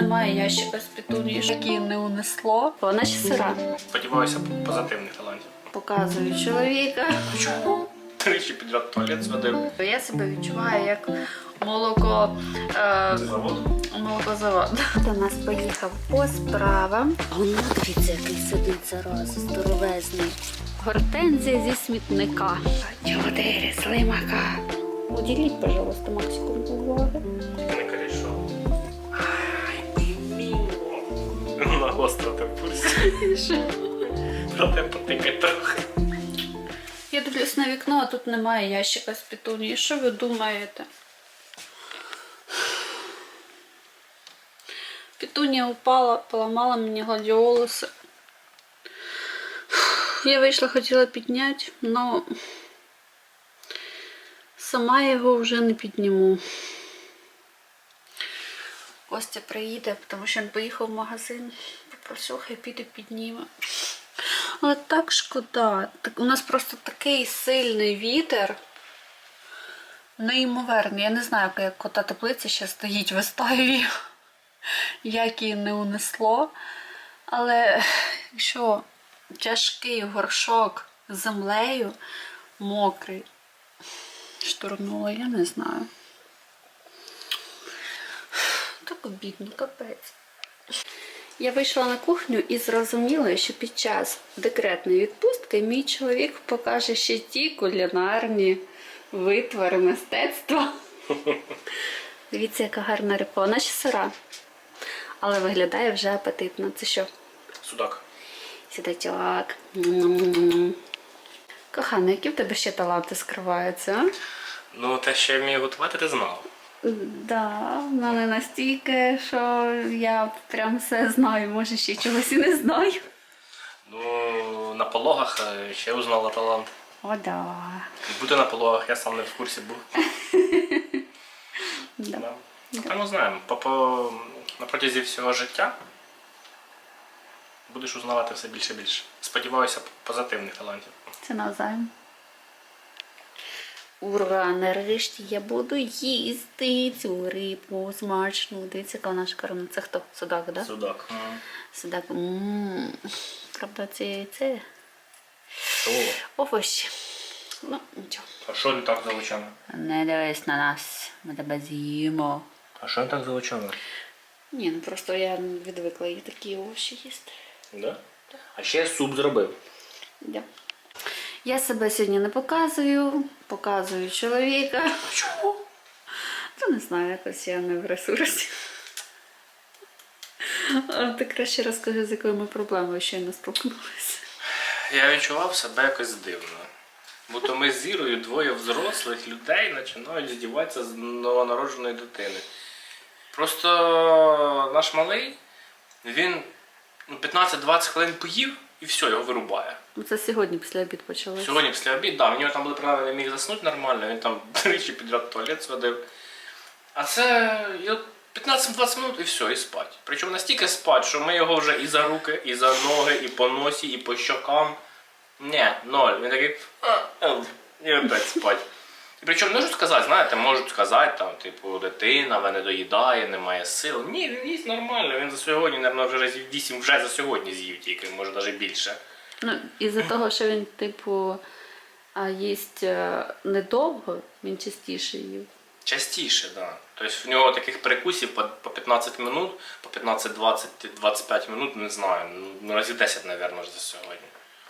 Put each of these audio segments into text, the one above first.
Немає ящика з петунії, її не унесло. Вона ще сира. Сподіваюся, позитивних талантів. Показую чоловіка. Тричі підряд туалет зводив. Я себе відчуваю як молоко. Е, Завод. молокозавод. До нас поїхав по справам. Воно дивіться, який сидить зараз, здоровезний. Гортензія зі смітника. Чотири слимака. Уділіть, пожалуйста, Максику уваги. Гостро в курсі. Проте потикай трохи. Я дивлюсь на вікно, а тут немає ящика з петунії. Що ви думаєте? Петунія упала, поламала мені гладіолуси. Я вийшла, хотіла підняти, але сама його вже не підніму. Костя приїде, тому що він поїхав в магазин. Попросив, хай піде підніме. Але так шкода. У нас просто такий сильний вітер. Неймовірний. Я не знаю, як кота теплиця ще стоїть в Естаєві, як її не унесло. Але якщо тяжкий горшок з землею, мокрий, штурнуло, я не знаю. Так обідно, капець. Я вийшла на кухню і зрозуміла, що під час декретної відпустки мій чоловік покаже ще ті кулінарні витвори мистецтва. Дивіться, яка гарна репа. Вона ще сира. Але виглядає вже апетитно. Це що? Судак. Сідачок. Кохана, які в тебе ще таланти скриваються? а? Ну, те, що я вмію готувати, ти знав. Да, в мене настільки, що я прям все знаю, може ще чогось і не знаю. Ну, на пологах е, ще узнала талант. О, да. Бути на пологах, я сам не в курсі був. да. Да. Ну, Та ми знаємо, по, по, на протязі всього життя будеш узнавати все більше і більше. Сподіваюся, позитивних талантів. Це навзаєм. Ура, нарешті я буду їсти цю рибу смачну. Дивіться, яка вона шикарна. Це хто? Судак, так? Да? Судак. Судак. М. Правда, це яйце. Овощі. Ну, нічого. а що не так за очами? Не дивись на нас. Ми тебе з'їмо. А що не так за очами? Ні, ну просто я відвикла її такі овочі їсти. Да? А ще я суп зробив. Да. Я себе сьогодні не показую, показую чоловіка. Чому? Та не знаю, якось я не в ресурсі. А ти краще розкажи, з якою ми проблемою щойно столкнулися. Я відчував себе якось дивно. Бо то ми з Зірою двоє взрослих людей починають здіватися з новонародженої дитини. Просто наш малий, він ну, 15-20 хвилин поїв і все, його вирубає. Ну, Це сьогодні після обід почалося. Сьогодні після обід, да, в нього там були правила, він міг заснути нормально, він там тричі підряд туалет сводив. А це 15-20 минут і все, і спать. Причому настільки спать, що ми його вже і за руки, і за ноги, і по носі, і по щокам. Ні, ноль. Він такий. «А, І опять спать. І причому можуть сказати, знаєте, можуть сказати, там, типу, дитина, вона не доїдає, немає сил. Ні, він їсть нормально, він за сьогодні, мабуть, вже разів 8 вже за сьогодні з'їв тільки, може навіть більше. Ну, із-за того, що він, типу, їсть е, недовго, він частіше їв. Частіше, да. Тобто в нього таких перекусів по, по 15 минут, по 15, 20, 25 минут, не знаю, ну разів 10, мабуть, за сьогодні.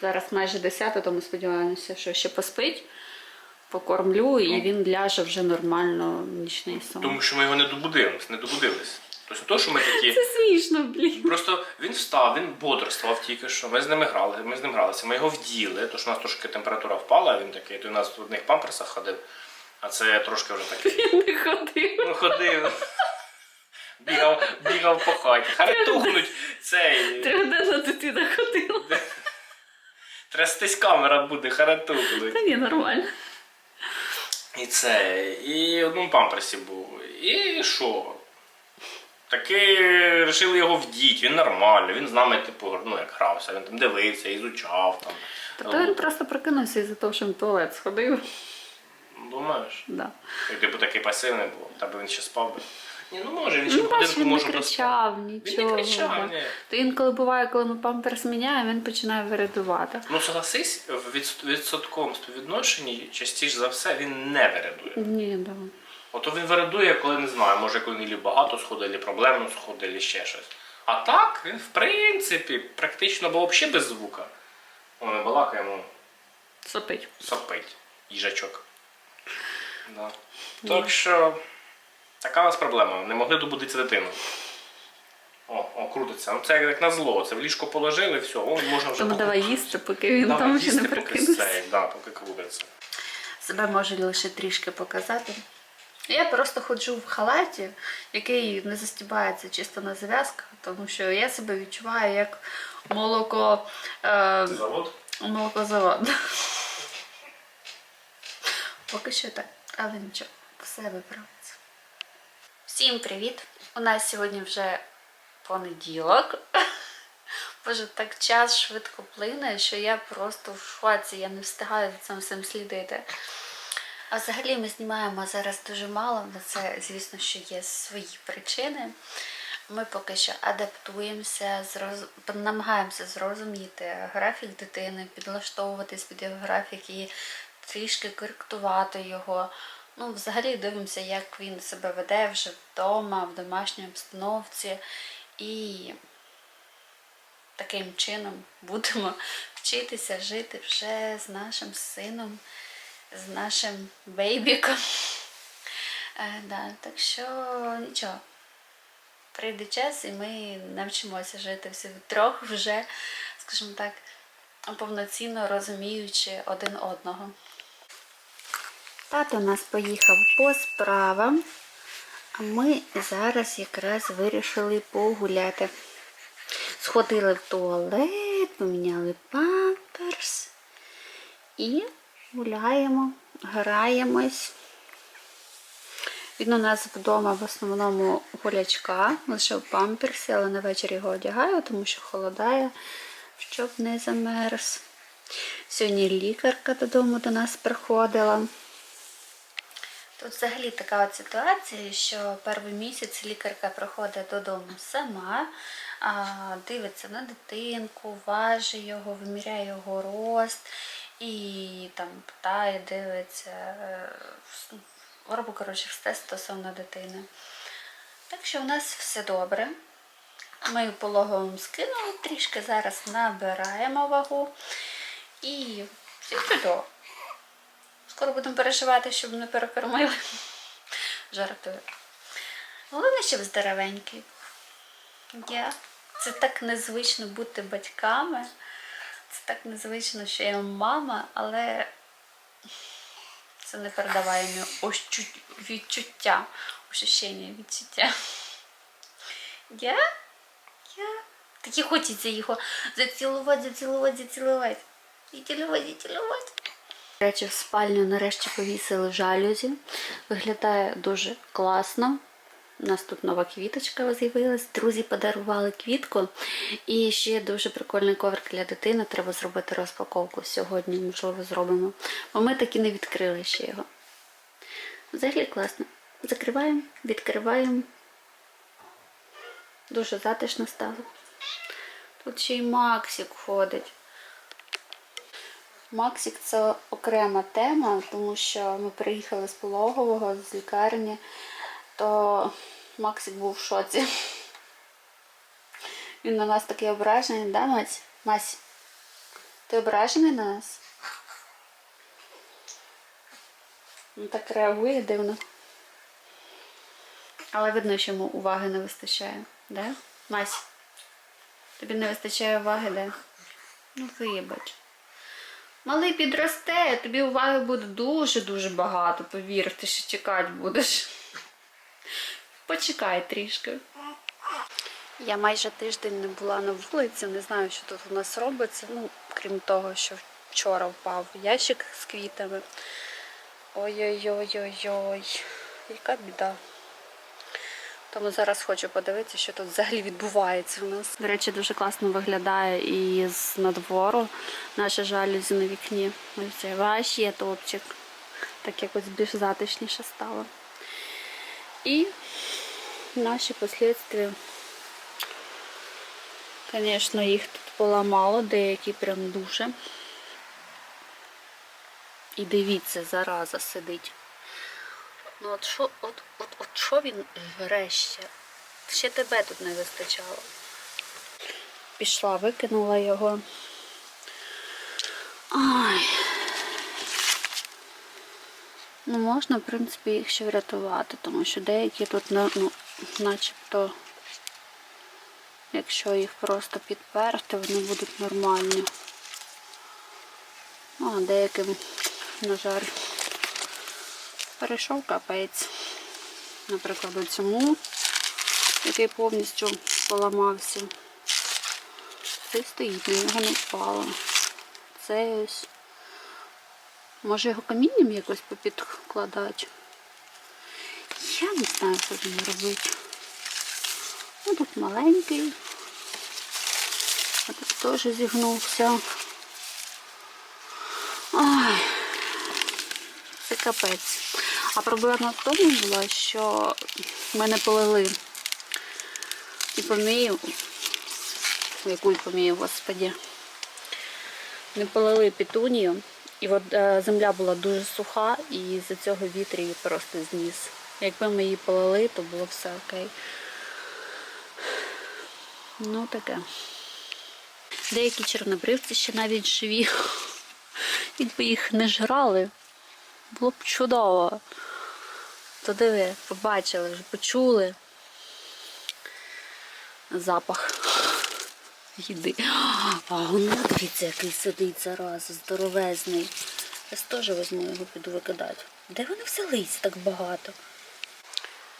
Зараз майже 10, тому сподіваємося, що ще поспить, покормлю і він ляже вже нормально в нічний сон. Тому що ми його не добудились, не добудились. Тобто то, що ми такі. Це смішно, блін. Просто він встав, він бодрствував тільки що. Ми з ними грали, ми з ним гралися, ми його вділи, що у нас трошки температура впала, він такий, то у нас в одних памперсах ходив, а це трошки вже такий. Не ходив. Ну, ходив. Бігав, бігав по хаті. Харитухнуть цей. Трьохденна дитина ходила. Трястись камера буде, харатухнуть. Та ні, нормально. І це. І в одному памперсі був. І що? Таки вирішили його вдіти, він нормально, він з нами, типу, ну як грався, він там дивився, ізучав там. Тобто він просто прокинувся із-за того, що він в туалет сходив. Думаєш? Да. Якби типу такий пасивний був, та би він ще спав би. Ні, ну може, він ще Ну, бач, будинку він не може кричав, нічого. не кричав, да. ні. То інколи буває, коли ми памперс міняємо, він починає вирядувати. Ну согласись, в відс- відсотковому співвідношенні частіше за все він не вередує. Ні, да. Ото він вередує, коли не знаю, може коли він багато сходить, або проблемно сходить, або ще щось. А так, він в принципі практично бо взагалі без звука. О, ми балакаємо, Сопить. сопить їжачок. Да. Так що така у нас проблема. Не могли добудитися дитину. О, о, крутиться. Ну це як на зло. Це в ліжко положили, все, о, можна вже Тому давай їсти, поки він Давай там ще їсти, не поки прокинувся. цей, да, поки крутиться. Себе можу лише трішки показати. Я просто ходжу в халаті, який не застібається чисто на зав'язках, тому що я себе відчуваю як молоко. Е, Завод? молокозавод. Поки що так, але нічого, все виправиться. Всім привіт! У нас сьогодні вже понеділок. Боже, так час швидко плине, що я просто в шоці, я не встигаю за цим всім слідити. А взагалі ми знімаємо зараз дуже мало, на це, звісно, що є свої причини. Ми поки що адаптуємося, зроз... намагаємося зрозуміти графік дитини, підлаштовуватись під його графік і трішки коректувати його. Ну, взагалі дивимося, як він себе веде вже вдома, в домашній обстановці. І таким чином будемо вчитися жити вже з нашим сином, з нашим бейбіком. Е, да, так що нічого. Прийде час, і ми навчимося жити всі втрьох вже, скажімо так, повноцінно розуміючи один одного. Тато у нас поїхав по справам, а ми зараз якраз вирішили погуляти. Сходили в туалет, поміняли памперс і гуляємо, граємось. Він у нас вдома в основному гулячка, лише в памперсі, але на вечір його одягаю, тому що холодає, щоб не замерз. Сьогодні лікарка додому до нас приходила. Тут взагалі така от ситуація, що перший місяць лікарка приходить додому сама, дивиться на дитинку, важить його, виміряє його рост і там питає, дивиться, е, робить коротше все стосовно дитини. Так що у нас все добре. Ми пологовим скинули трішки, зараз набираємо вагу і все чудово. Скоро будемо переживати, щоб не перекормили. Жартую. Головне, щоб здоровенький. був. Я. Це так незвично бути батьками. Це так незвично, що я мама, але це не передаваємо ощу- відчуття, ощущення, відчуття. Я? Я? Такі хочеться його зацілувати, зацілувати, зацілувати. І цілувати, і цілувати. До речі, в спальню нарешті повісили жалюзі. Виглядає дуже класно. У нас тут нова квіточка з'явилась. Друзі подарували квітку. І ще дуже прикольний коврик для дитини. Треба зробити розпаковку сьогодні, можливо, зробимо. Бо ми так і не відкрили ще його. Взагалі класно. Закриваємо, відкриваємо. Дуже затишно стало. Тут ще й Максик ходить. Максик це окрема тема, тому що ми приїхали з пологового, з лікарні, то Максик був в шоці. Він на нас такий ображений, да, Мась? Мась, ти ображений на нас? Він так реагує дивно. Але видно, що йому уваги не вистачає, да? Мась, тобі не вистачає уваги, да? Ну, вибач. Малий підросте, тобі уваги буде дуже-дуже багато, повір, ти ще чекати будеш. Почекай трішки. Я майже тиждень не була на вулиці, не знаю, що тут у нас робиться. Ну, крім того, що вчора впав ящик з квітами. Ой-ой-ой-ой-ой, яка біда. Тому зараз хочу подивитися, що тут взагалі відбувається у нас. До речі, дуже класно виглядає і з надвору наші жалюзі на вікні. Ось ваш є топчик. Так якось більш затишніше стало. І наші последствия. Звісно, їх тут поламало, деякі прям дуже. І дивіться, зараза сидить. Ну от що, от що він жре ще? Тебе тут не вистачало. Пішла, викинула його. Ай. Ну, можна, в принципі, їх ще врятувати, тому що деякі тут, ну, ну, начебто, якщо їх просто підперти, вони будуть нормальні. А деяким, на жаль, перейшов капець. Наприклад, цьому, який повністю поламався. Цей стоїть, на нього не впало. Це ось. Може його камінням якось попідкладати? Я не знаю, що з ним робити. Ну, тут маленький. А тут теж зігнувся. Ай, це капець. А проблема в тому була, що мене полили і помію. Яку помію, господі. Не полили петунію. І от е, земля була дуже суха, і з-за цього вітер її просто зніс. Якби ми її полили, то було все окей. Ну таке. Деякі чорнобривці ще навіть живі. Якби їх не жрали, було б чудово. То диви, побачили, вже почули запах їди. А воно, дивіться, який сидить зараз, здоровезний. Я теж візьму його, піду викидати. Де вони взялись так багато?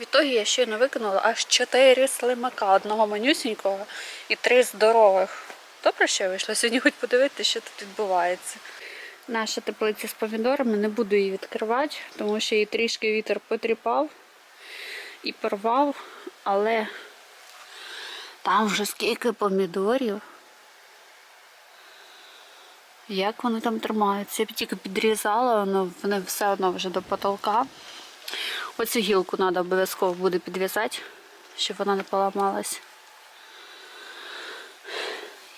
Відтоді я щойно викинула аж чотири слимака, одного манюсінького і три здорових. Добре, що я вийшла сьогодні хоч подивитися, що тут відбувається. Наша теплиця з помідорами, не буду її відкривати, тому що її трішки вітер потріпав і порвав, але там вже скільки помідорів. Як вони там тримаються? Я б тільки підрізала, воно вони все одно вже до потолка. Оцю гілку треба обов'язково буде підв'язати, щоб вона не поламалась.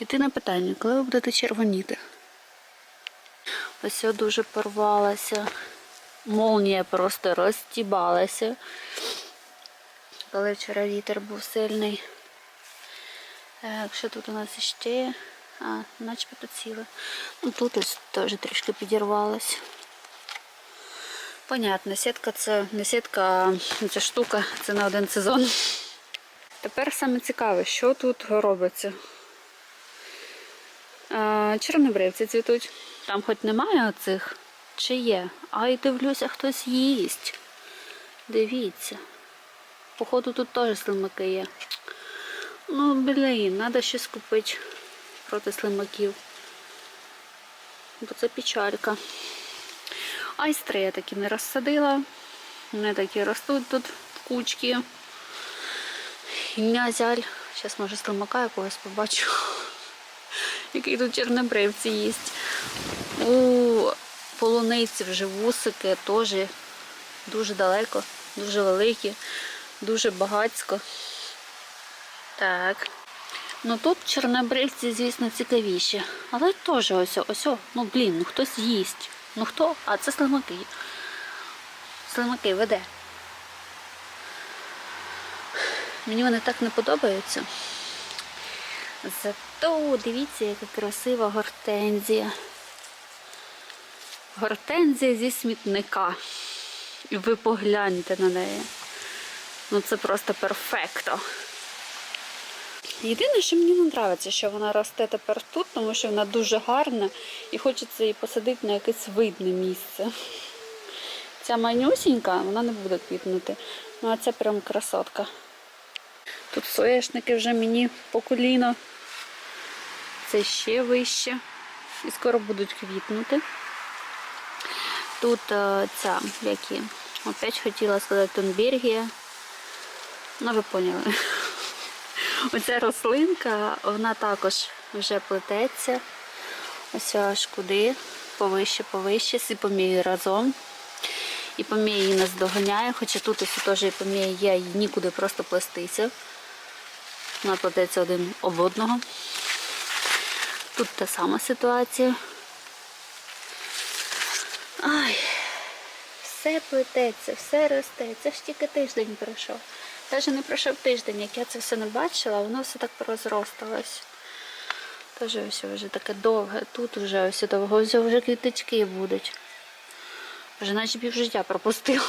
Єдине питання, коли ви будете червоніти? Ось дуже порвалася. Молнія просто розтібалася. Коли вчора вітер був сильний. Так, що тут у нас іще є? А, начебто ціле. Ну тут ось теж трішки підірвалось. Понятно, сітка це не сітка, а ця штука, це на один сезон. Тепер саме цікаве, що тут робиться. Чорнобривці цвітуть. Там хоч немає оцих, чи є. А й дивлюся, хтось їсть. Дивіться. Походу тут теж слимаки є. Ну, блін, треба щось купити проти слимаків. Бо це печалька. Айстри я такі не розсадила. Вони такі ростуть тут в кучки. І м'язяль. Зараз може слимака якогось побачу. Який тут чорнобривці їсть. У полуниці вже вусики теж дуже далеко, дуже великі, дуже багацько. Так. Ну тут чорнобривці, звісно, цікавіші. Але теж ось, ось, ну блін, ну хтось їсть. Ну хто? А це слимаки. Слимаки веде. Мені вони так не подобаються. Зато дивіться, яка красива гортензія. Гортензія зі смітника. І ви погляньте на неї. Ну це просто перфекто. Єдине, що мені не подобається, що вона росте тепер тут, тому що вона дуже гарна і хочеться її посадити на якесь видне місце. Ця манюсінька, вона не буде квітнути. Ну а це прям красотка. Тут соєшники вже мені по коліно. Це ще вище. І скоро будуть квітнути. Тут е, ця, які, опять хотіла сказати, тонбергія. Ну, ви поняли. Оця рослинка, вона також вже плететься. Ось аж куди, повище, повище, всі помію разом. І помія її нас доганяє, хоча тут ось теж і помія є, і нікуди просто плестися. Вона плететься один об одного. Тут та сама ситуація. Ай, все плететься, все росте. Це ж тільки тиждень пройшов. Навіть не пройшов тиждень, як я це все не бачила, воно все так порозросталось. Теж ось вже таке довге. Тут вже ось довго, ось вже квіточки будуть. Вже наче півжиття пропустила.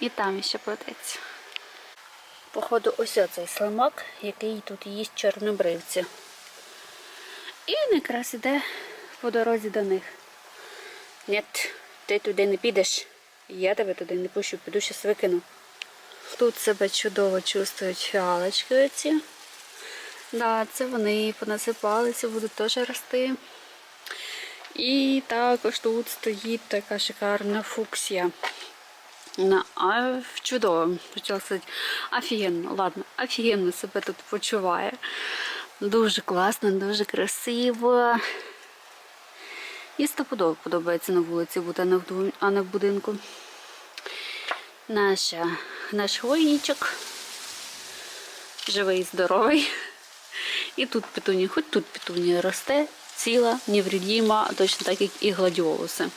І там ще плететься. Походу, ось оцей слимак, який тут їсть чорнобривці. І якраз іде по дорозі до них. Ні, ти туди не підеш. Я тебе туди не пущу, піду щас викину. Тут себе чудово чувствують фіалочки оці. Да, це вони понасипалися, будуть теж рости. І також тут стоїть така шикарна фуксія. На, а, чудово, почала. Офігенно, ладно, офігенно себе тут почуває. Дуже класно, дуже красиво. І стопудово подобається на вулиці бути, а не в будинку. Наша, наш хвойничок. Живий, здоровий. І тут петунія, хоч тут петунія росте, ціла, невредима, точно так, як і гладіолуси.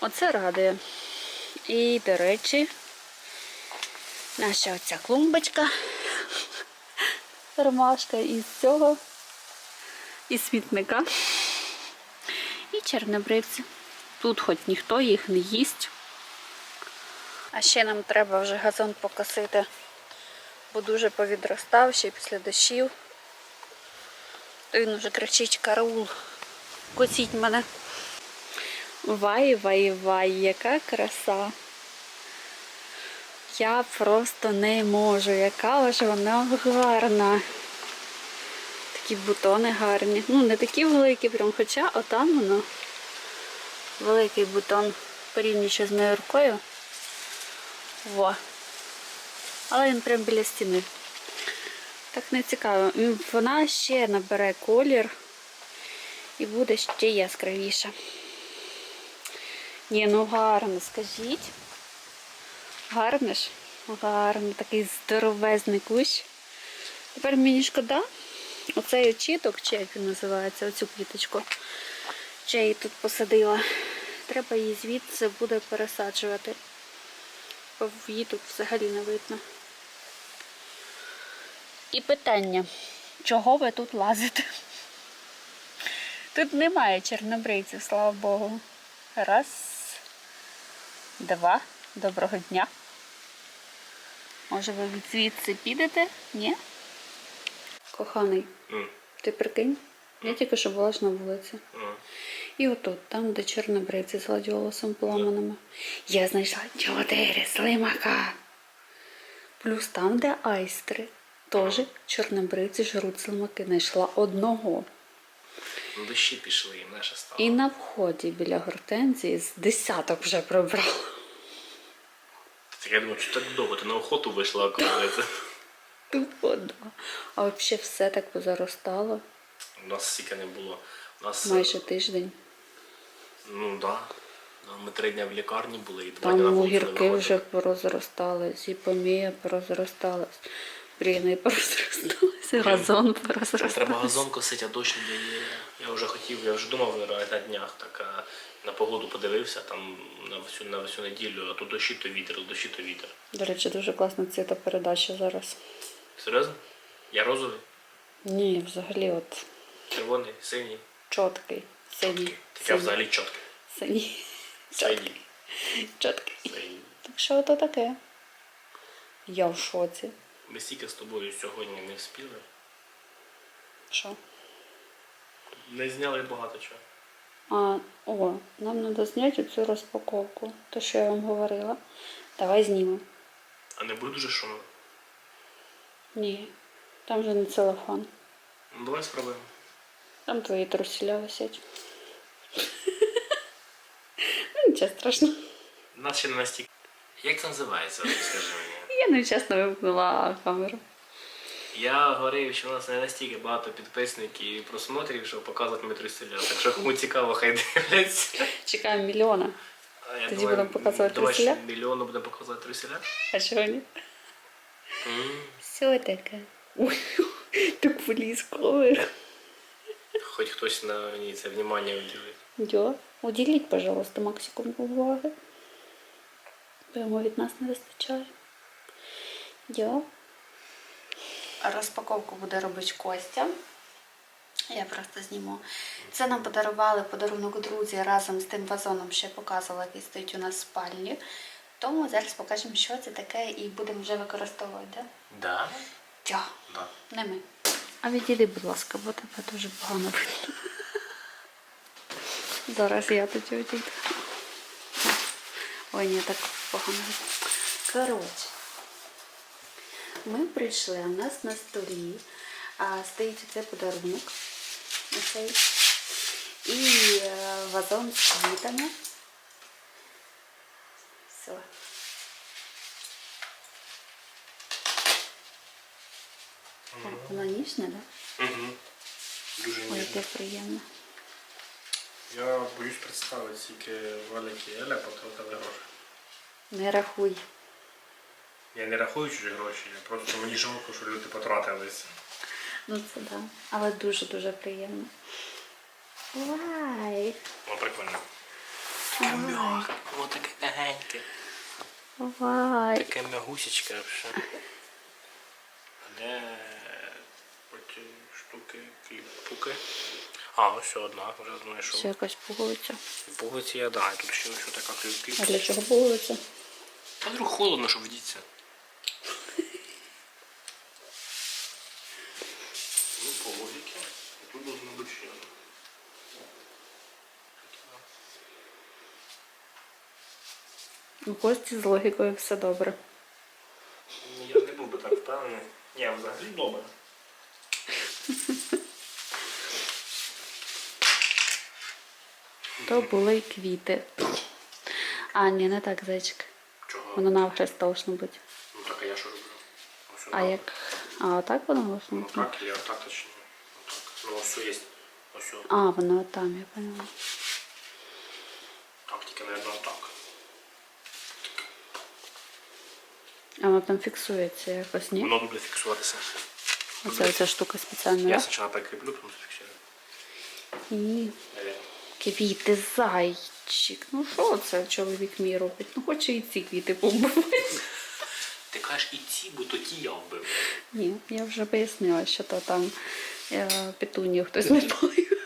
Оце радує. І, до речі, наша оця клумбочка. Ромашка із цього, із смітника. І чорнобривці. Тут хоч ніхто їх не їсть. А ще нам треба вже газон покосити, бо дуже повідростав ще після дощів. То він вже кричить караул. Косіть мене. Вай, вай, вай, яка краса. Я просто не можу, яка ж вона гарна. Такі бутони гарні. Ну, не такі великі, прям, хоча отам воно великий бутон порівнюючи з моєю рукою. Во. Але він прям біля стіни. Так не цікаво. Вона ще набере колір і буде ще яскравіша. Ні, ну гарно, скажіть. Гарно ж? Гарно, такий здоровезний кущ. Тепер мені шкода. Оцей очіток, чи як він називається, оцю квіточку. Чи я її тут посадила. Треба її звідси буде пересаджувати. Бо її тут взагалі не видно. І питання, чого ви тут лазите? Тут немає чорнобривців, слава Богу. Раз, два. Доброго дня. Може ви звідси підете? Ні? Коханий, М, ти прикинь? Я тільки що була ж на вулиці. м. І отут, там, де чорнобривці з гладіолусом поламаними. Я знайшла чотири слимака. Плюс там, де айстри, теж чорнобривці жруть слимаки. Знайшла одного. Ну, дощі пішли, і наша стала. І на вході біля гортензії з десяток вже прибрала. Так я думаю, що так довго ти на охоту вийшла, коли це. Тупо, да. А взагалі все так позаростало. У нас стільки не було. У нас, Майже тиждень. ну так. Да. Ми три дні в лікарні були і два Там дня на вулиці не огірки виходили. вже порозростались, і помія порозросталась, бріни порозросталась, і газон порозросталась. Треба газон косити, а дощ не дає. Я вже хотів, я вже думав вибирати на днях, так а на погоду подивився там на всю на всю неділю, а то дощі, то вітер, дощі, то вітер. До речі, дуже класна цвітопередача зараз. Серйозно? Я розовий, Ні, взагалі от червоний, синій. чіткий, синій, Так я взагалі чіткий. синій, Синій. чіткий. Синій. Так що то таке? Я в шоці. Ми стільки з тобою сьогодні не вспіли. Що? Не зняли багато чого. А, о, нам треба зняти цю розпаковку. То, що я вам говорила. Давай знімемо. А не буде дуже шумно. Ні, там же не телефон. Ну давай спробуємо. Там твої труселя висять. Ну, Нічого страшного. У нас ще не настільки. Як це називається? Скажи мені. Я нечесно вимкнула камеру. Я говорив, що у нас не настільки багато підписників і просмотрів, щоб показувати метростиля. Так що кому цікаво, хай дивляться. Чекаємо мільйона. А я Тоді думаю, будемо показувати давай ще мільйону будемо показувати труселя. А що ні? Все таке. Ой, так поліз ковер. Хоч хтось на мені це внимання уділить. Дё. Уділіть, пожалуйста, максимум уваги. Бо йому від нас не вистачає. Дё. Розпаковку буде робити Костя. Я просто зніму. Це нам подарували подарунок друзі разом з тим вазоном, що я показувала, який стоїть у нас в спальні. Тому зараз покажемо, що це таке, і будемо вже використовувати. Да? Да? Да. Не ми. А відійди, будь ласка, бо тебе дуже погано видно. Зараз я тоді відійду. Ой, ні, так погано. Коротше, ми прийшли, у нас на столі а, стоїть оцей подарунок. Оцей. І е, вазон з квітами. Все. Так, воно ніжне, так? Да? Угу. Дуже Ой, яке приємно. Я боюсь представити, скільки великі Еля потратили гроші. Не рахуй. Я не рахую чужі гроші, я просто мені жалко, що люди потратились. Ну це да. Але дуже-дуже приємно. Вай! Ну прикольно. Вай! Воно таке легеньке. Вай! Таке мягусечке взагалі. Де оті штуки, кліпуки. А, ось ще одна, вже знайшов. якась пуговиця. Пуговиці я да, і тут ще ось така кліп. А для чого пуговиця? А вдруг холодно, щоб вдіться. Ну, по логіки. Тут должно бути ще одна. У Кості з логікою все добре. Я не був би так впевнений. Ні, взагалі добре. То були й квіти. А, ні, не так, зайчик. Чого? Воно навхрест должно бути. Ну так, а я що роблю? Ось А як. А, отак воно должно Ну бути? так, или отак точніше. Отак. Ну ось є. Ось. А, воно там, я поняла. Так, тільки, наверное, отак. А воно там фіксується якось, ні? Воно буде фіксуватися. Оце ця штука спеціальна. Я да? спочатку прикріплю, потім зафіксую. Квіти, зайчик. Ну що це чоловік мій робить? Ну хоче і ці квіти побувати. Ти кажеш і ці, бо то ті я вбив. Ні, я вже пояснила, що то там е, петунію хтось не полив.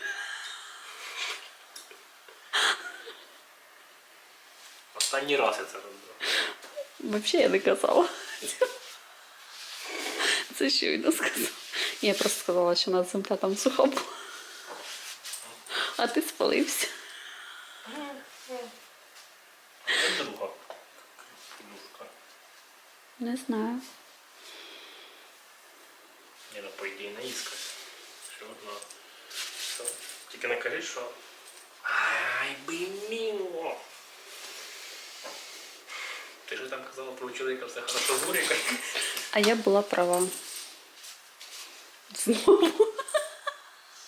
Останній раз я це роблю. Взагалі я не казала. Це щойно сказала. Я просто сказала, що у нас земля там суха була. А ти спалився. Це друга книжка. Не знаю. Ні, ну по ідеї не іскра. Ще одна. Все. Тільки не кажи, що. Ай, би Ти ж там казала про чоловіка все хорошо з Мурікою. А я була права. Знову.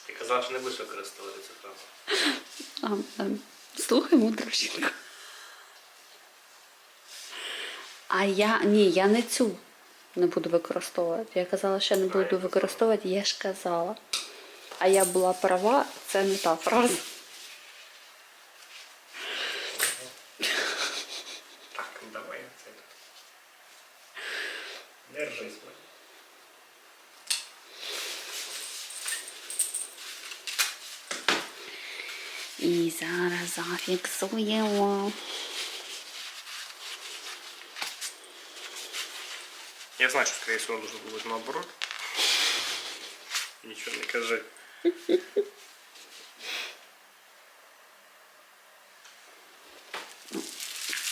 Ти казала, що не будеш використовувати цю фразу. А, слухай, мудра жінка. А я ні, я не цю не буду використовувати. Я казала, що я не буду використовувати, я ж казала. А я була права, це не та фраза. давай це. Держись. бо. І зараз зафіксуємо. Я знаю, що, скорее всего, должно было быть наоборот. Ничего не кажи.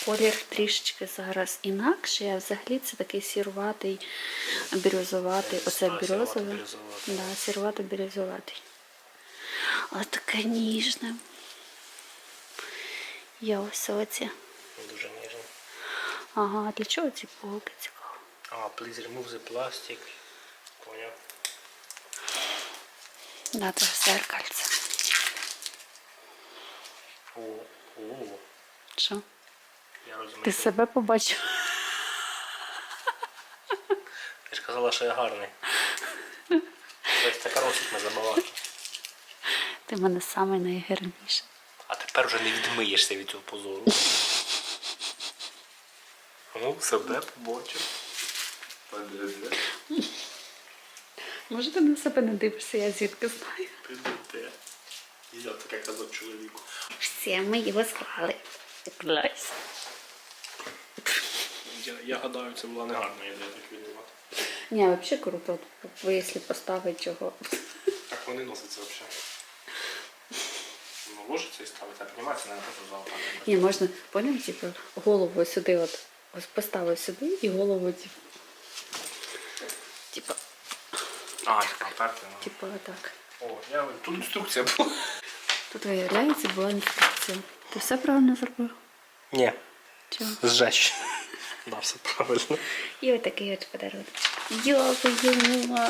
Колір трішечки зараз інакший, а взагалі це такий сіруватий, бірюзоватий. Оце бірюзовий. Да, сірувато бірюзоватий. Але таке ніжне. Я ось оці. Дуже ніжно. Ага, для чого ці пуговки цікаво? А, please remove the plastic. Понял. Да, це зеркальце. О, о. Що? Я розумію. Ти себе побачив? Ти ж казала, що я гарний. Ось така носить не забавати. Ти в мене самий найгарніший. А тепер вже не відмиєшся від цього позору. Ну, себе побачив. Може, ти на себе не дивишся, я звідки знаю. Підете. Я таке казав чоловіку. Все, ми його склали. Клас. Я, я гадаю, це була негарна ідея так відмивати. Ні, взагалі круто, бо якщо поставити його. Так вони носяться взагалі. Ну, ложиться і ставиться, а піднімається, не просто залпати. Ні, можна, поняв, типу, голову сюди, от, ось поставив сюди і голову, типу. Типу, А, типа, перти. ну. типу, отак. О, я, тут інструкція була. Тут виявляється була інструкція. Ти все правильно зробив? Ні, Чого? зжечь. Да, все правильно. І отакий от подарунок. Дякуємо.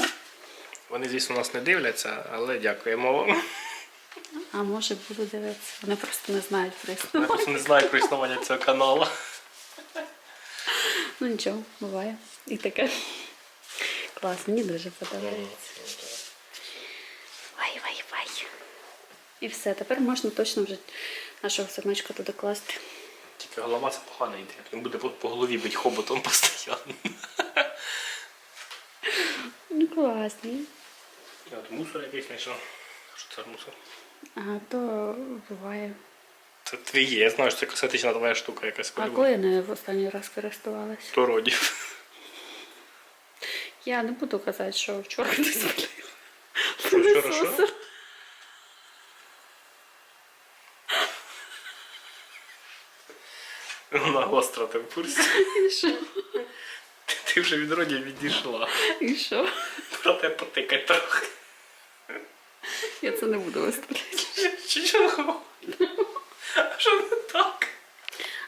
Вони, звісно, нас не дивляться, але дякуємо вам. А може буду дивитися. Вони просто не знають про існування. просто не знаю про існування цього каналу. Ну нічого, буває. І таке. Клас, мені дуже подобається. Вай, вай, вай. І все, тепер можна точно вже нашого синочка туди класти. Голова це погана ідея. Він буде по, голові бить хоботом постійно. Ну, класний. Я от мусор якийсь знайшов. Що це мусор? А то буває. Це твоє, я знаю, що це косметична твоя штука якась А коли я не в останній раз користувалась? Сто родів. Я не буду казати, що вчора не спалила. Вчора що? Вона гостра, ти в курсі. І що? Ти вже від родів відійшла. І що? Проте потикай трохи. Я це не буду виставляти. Чого? Що не так?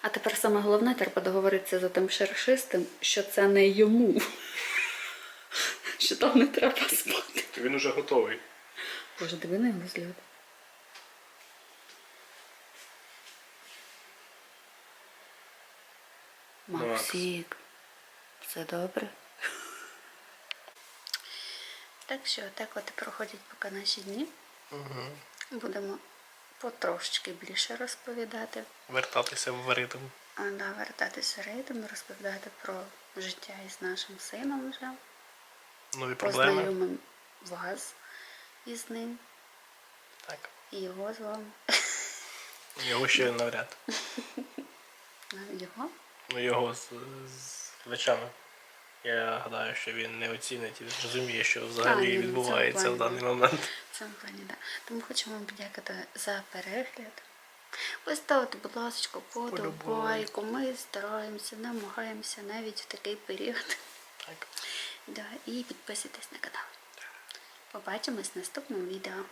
А тепер саме головне треба договоритися за тим шершистим, що це не йому. Що там не треба спати. Він уже готовий. Боже, диви на його взгляд. Максик, все добре? Так що, так от і проходять поки наші дні. Будемо потрошечки більше розповідати. Вертатися в ритм. А, да, вертатися рейдом, розповідати про життя із нашим сином вже. Нові проблеми. Познайомимо вас із ним Так. і його з вами. Його ще навряд. Його? Ну його з, з глядачами. Я гадаю, що він не оцінить і зрозуміє, що взагалі ну, відбувається в плані. даний момент. В цьому плані, так. Тому хочемо вам подякувати за перегляд. Поставте, будь ласка, подобайку. Ми стараємося, намагаємося навіть в такий період. Так. Да, і підписуйтесь на канал. Побачимось в наступному відео.